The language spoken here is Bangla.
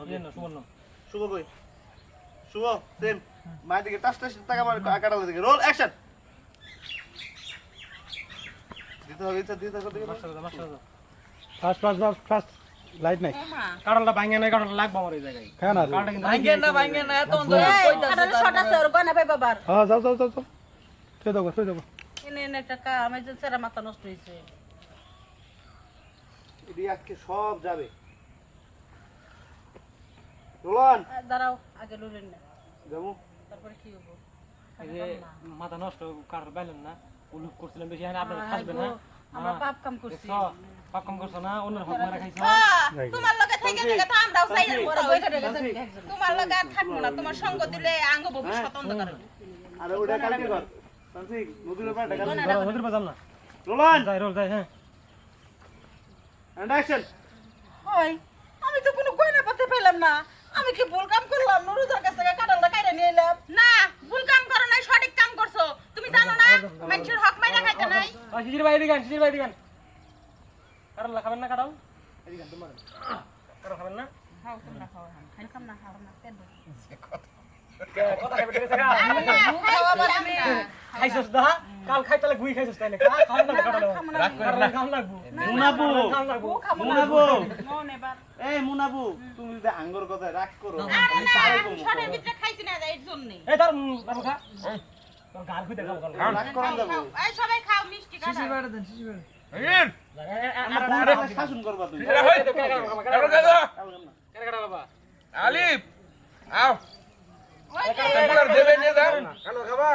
ওকে সুবর্ণ শুভ কই? শুভ সেম মায়ের দিকে টাস টাস টাকা মার কাটালে দিকে। রোল অ্যাকশন দিতে হবে ইচ্ছা দিতে হবে মাস্টার দাও, মাস্টার দাও। First first first first light নাই। কাঁঠালটা ভাঙে নাই কাঁঠালটা লাগবে আমার এই জায়গায়। খায় না কাঁঠালটা না ভাঙ্গেন না এত অন্ধকার। কইতাছে কারণ শট আছে ওর গয়না পাই বাবার হ্যাঁ যাও যাও যাও যাও। থৈ দেবো থৈ দেবো। এনে এনে টাকা আমার যে মাথা নষ্ট হয়েছে। এটি সব যাবে। রোলান দাঁড়াও আগে লুলেন না। যাব। তারপরে কি হব? এই মাথা নষ্ট কাঁঠাল পাইলেন না উলুপ করছিলাম বেশি এখানে আপনারা খাসবেন না। আমরা পাপ কাম করছি। পাপ কাম করছ না অন্যের হক মারা খাইছো। তোমার লগে থেকে থেকে তো আমরাও চাই ওরা বইটা রেখে যাবে একজন তোমার লগে আর থাকব না তোমার সঙ্গ দিলে আঙ্গ ভবিষ্যৎ অন্ধকার আরে ওটা কালকে কর। সানসিক নদীর ব্যাপারটা কালকে নদীর পার যাম না। রোলান যাই রোল যাই হ্যাঁ। এন্ড অ্যাকশন হয় আমি তো কোনো গয়না পাতে পেলাম না। আমি কি ভুল কাম করলাম? নুরুদার কাছ থেকে কাঁঠালটা কাইরা নিয়ে এলাম। না ভুল কাম করো নাই সঠিক কাম করছ। তুমি জানো না মানুষের হক মাইরা খাইতে নাই। শিশির ভাই দিগান শিশির ভাই দিগান কাঁঠাল খাবেন না কাঁঠাল? এদিকে তোমার। কাঁঠাল খাবেন না? খাও তোমরা খাও খাইলাম না খাও না পেট ভরে। কথা খাবে ঠিক আছে খাইছস দা কাল খাই তাহলে গুই খাইছস তাইলে। কা খাও না লাগবো। মুনাবু। লাগবো মুনাবু। মন এবার। এই মুনাবু তুমি যদি আঙ্গুর কথা রাগ করো আরে না, আমি সরের ভিতরে খাইছি না এর জন্যই এই তার বাবু খা। তোর গাল খুইতে খাও গাল রাগ করান যাব। এই সবাই খাও মিষ্টি শিশি খাও দেন শিশি বেড়ে আমার বউটাকে শাসন করবা তুমি। বাবা? আলিফ! আও। দেবে নিয়ে যাও। কেন খাবা?